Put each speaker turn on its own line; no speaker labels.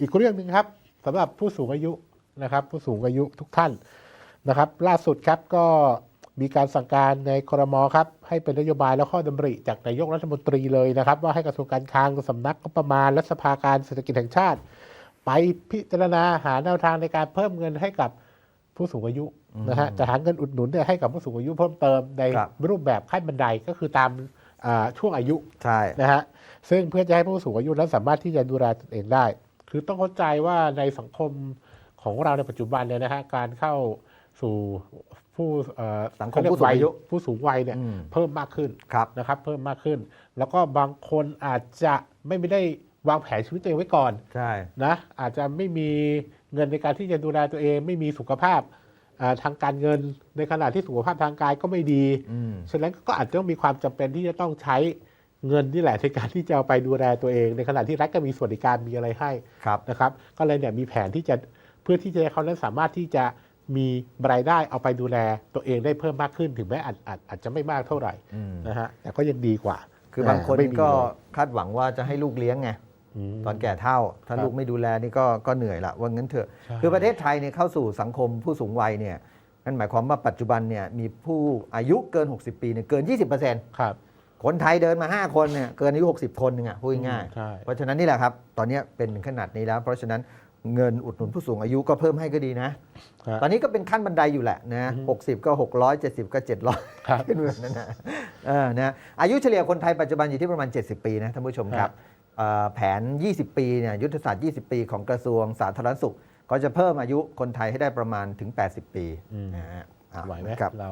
อีกเรื่องหนึ่งครับสำหรับผู้สูงอายุนะครับ ผู้สูงอายุทุกท่านนะครับ ล่าสุดครับก็มีการสั่งการในครมครับให้เป็นนโยบายและข้อดำริ จากนายกรัฐมนตรีเลยนะครับ ว่าให้กระทรวงการคลังสำนักงบประมาณและสภาการเศรษฐกิจแห่งชาติ ไปพิจารณาหาแนวทางในการเพิ่มเงินให้กับผู้สูงอายุนะฮะจะหาเงินอุดหนุนเนี่ยให้กับผู้สูงอายุเพิ่มเติมใน
ครับ
รูปแบบขั้นบันไดก็คือตามอ่าช่วงอายุ
ใช่
นะฮะซึ่งเพื่อจะให้ผู้สูงอายุนั้นสามารถที่จะดูแลตนเองได้ คือต้องเข้าใจว่าในสังคมของเราในปัจจุบันเนี่ยนะฮะการเข้าสู่ผู้เอ่อ
สังคม
เขาเรีก
ผู้สูงอายุ
วัผู้สูงวัยเนี่ย
อืม
เพิ่มมากขึ้น
ครับ
นะครับ เพิ่มมากขึ้น แล้วก็บางคนอาจจะไม่ได้วางแผนชีวิตตัวเองไว้ก่อน
ใช่
นะอาจจะไม่มีเงินในการที่จะดูแลตัวเอง ไม่มีสุขภาพอ่าทางการเงินในขณะที่สุขภาพทางกายก็ไม่ดี
อืม
ฉะนั้นก็อาจจะต้องมีความจำเป็นที่จะต้องใช้ เงินนี่แหละในการที่จะเอาไปดูแลตัวเอง ในขณะที่รัฐก็มีสวัสดิการมีอะไรให้
ครับ
นะครับ ก็เลยเนี่ยมีแผนที่จะเพื่อที่จะให้เขานั้นสามารถที่จะมีรายได้เอาไปดูแลตัวเองได้เพิ่มมากขึ้นถึงแม้อาจอาจอาจจะไม่มากเท่าไหร่
อืม
นะฮะแต่ก็ยังดีกว่า
คือบางคน
ไม่มี
ก็
เลย
คาดหวังว่าจะให้ลูกเลี้ยงไง
ม
ตอนแก่เท่า ถ้า
ครับ
ลูกไม่ดูแลนี่ก็ก็เหนื่อยละว่างั้นเถอะ
ใช่
คือประเทศไทยเนี่ยเข้าสู่สังคมผู้สูงวัยเนี่ยนั่นหมายความว่าปัจจุบันเนี่ยมีผู้อายุเกิน 60 ปีเนี่ยเกิน 20%
ครับ
คนไทยเดินมา 5 คนเนี่ยเกินอายุ 60 คนหนึงอะพูดง่าย
ใช่
ๆเพราะฉะนั้นนี่แหละครับ ตอนนี้เป็นถึงขนาดนี้แล้ว เพราะฉะนั้นเงินอุดหนุนผู้สูงอายุก็เพิ่มให้ก็ดีนะ
ครับ
ตอนนี้ก็เป็นขั้นบันไดอยู่แหละนะ
อืม
หกสิบก็600 70ก็700
ครับ
ขึ้นแบบนั้นนะเออนะอายุเฉลี่ยคนไทยปัจจุบันอยู่ที่ประมาณ 70 ปีนะท่านผู้ชมค
ครั
รับบเอ่อแผน 20 ปีเนี่ยยุทธศาสตร์ 20 ปีของกระทรวงสาธารณสุข ก็จะเพิ่มอายุคนไทยให้ได้ประมาณถึง 80 ปี
อืม
นะฮะอะ
ไหวไหม
ครับ
เรา